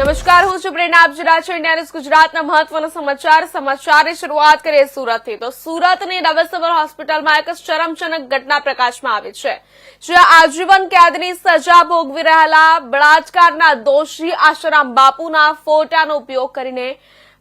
નમસ્કાર, હું છું પ્રેરણા. આપ જોઈ છો ઇન્ડિયા ન્યૂઝ ગુજરાતના મહત્વના સમાચાર. સમાચારની શરૂઆત કરીએ સુરતથી. તો સુરતની નવસબર હોસ્પિટલમાં એક શરમજનક ઘટના પ્રકાશમાં આવી છે. જ્યાં આજીવન કેદની સજા ભોગવી રહેલા બળાત્કારના દોષી આશારામ બાપુના ફોટાનો ઉપયોગ કરીને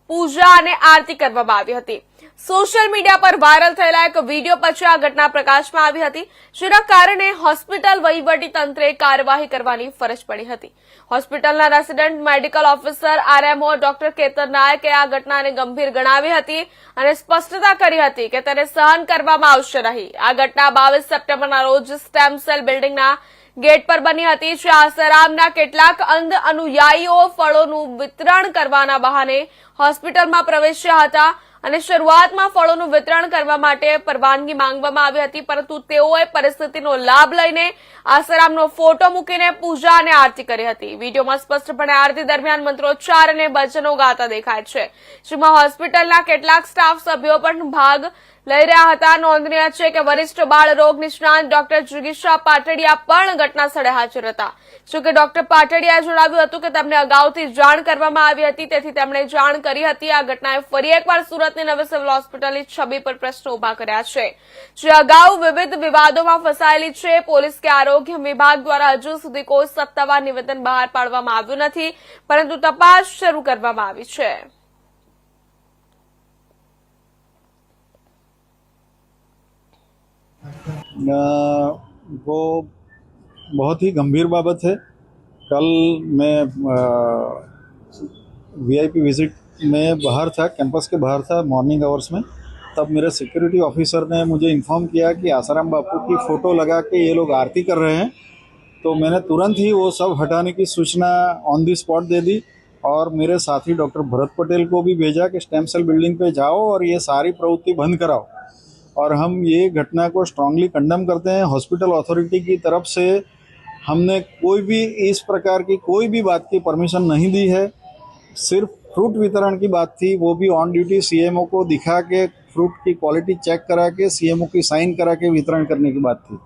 પૂજા અને આરતી કરવામાં આવી હતી. સોશિયલ મીડિયા પર વાયરલ થયેલા એક વીડિયો પછી આ ઘટના પ્રકાશમાં આવી હતી, જેના કારણે હોસ્પિટલ વહીવટી તંત્રે કાર્યવાહી કરવાની ફરજ પડી હતી. હોસ્પિટલના resident medical officer RMO doctor Ketar નાયકે આ ઘટનાને ગંભીર ગણાવી હતી અને સ્પષ્ટતા કરી હતી કે તેને સહન કરવામાં આવશે નહીં. આ ઘટના બાવીસ સપ્ટેમ્બરના રોજ સ્ટેમ સેલ બિલ્ડિંગના ગેટ પર બની હતી. શ્રી આસારામના કેટલાક અંધ અનુયાયીઓ ફળોનું વિતરણ કરવાના બહાને હોસ્પિટલમાં પ્રવેશ્યા હતા અને શરૂઆતમાં ફળોનું વિતરણ કરવા માટે પરવાનગી માંગવામાં આવી હતી, પરંતુ તેઓએ પરિસ્થિતિનો લાભ લઈને આસારામનો ફોટો મૂકીને પૂજા અને આરતી કરી હતી. વિડીયોમાં સ્પષ્ટપણે આરતી દરમિયાન મંત્રોચ્ચાર અને ભજનો ગાતા દેખાય છે. જેમાં હોસ્પિટલના કેટલાક સ્ટાફ સભ્યો પણ ભાગ લઈ રહ્યા હતા. નોંધનીય છે કે વરિષ્ઠ બાળ રોગ નિષ્ણાંત ડોક્ટર જિગીશા પાટડિયા પણ ઘટના સ્થળે હાજર હતા. જોકે ડોક્ટર પાટડિયાએ જણાવ્યું હતું કે તેમને અગાઉથી જાણ કરવામાં આવી હતી, તેથી તેમણે જાણ કરી હતી. આ ઘટનાએ ફરી એકવાર સુરતની નવી સિવિલ હોસ્પિટલની છબી પર પ્રશ્નો ઊભા કર્યા છે. જે અગાઉ વિવિધ વિવાદોમાં ફસાયેલી છે પોલીસ કે આરોગ્ય વિભાગ દ્વારા હજુ સુધી કોઈ સત્તાવાર નિવેદન બહાર પાડવામાં આવ્યું નથી, પરંતુ તપાસ શરૂ કરવામાં આવી છે. वो बहुत ही गंभीर बाबत है। कल मैं वीआईपी विज़िट में बाहर था कैंपस के बाहर था मॉर्निंग आवर्स में। तब मेरे सिक्योरिटी ऑफिसर ने मुझे इन्फॉर्म किया कि आसाराम बापू की फ़ोटो लगा के ये लोग आरती कर रहे हैं। तो मैंने तुरंत ही वो सब हटाने की सूचना ऑन दी स्पॉट दे दी और मेरे साथी डॉक्टर भरत पटेल को भी भेजा कि स्टेम सेल बिल्डिंग पे जाओ और ये सारी प्रवृत्ति बंद कराओ। और हम ये घटना को स्ट्रांगली कंडम करते हैं। हॉस्पिटल अथॉरिटी की तरफ़ से हमने कोई भी इस प्रकार की कोई भी बात की परमिशन नहीं दी है। सिर्फ़ फ्रूट वितरण की बात थी, वो भी ऑन ड्यूटी सीएमओ को दिखा के फ्रूट की क्वालिटी चेक करा के सीएमओ की साइन करा के वितरण करने की बात थी।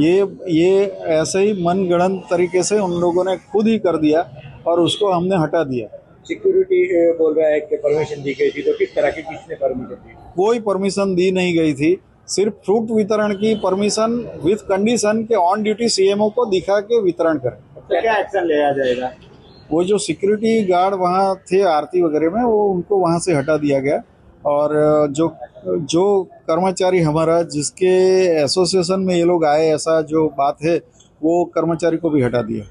ये ये ऐसे ही मनगणन तरीके से उन लोगों ने खुद ही कर दिया और उसको हमने हटा दिया। सिक्योरिटी बोल रहा है कि परमिशन दी गई थी तो किस तरह की किसने परमिशन दी? कोई परमिशन दी नहीं गई थी। सिर्फ़ फ्रूट वितरण की परमिशन विथ कंडीशन के ऑन ड्यूटी सीएमओ को दिखा के वितरण करें। तो क्या एक्शन लिया जाएगा? वो जो सिक्योरिटी गार्ड वहाँ थे आरती वगैरह में वो उनको वहाँ से हटा दिया गया। और जो जो कर्मचारी हमारा जिसके एसोसिएशन में ये लोग आए ऐसा जो बात है वो कर्मचारी को भी हटा दिया।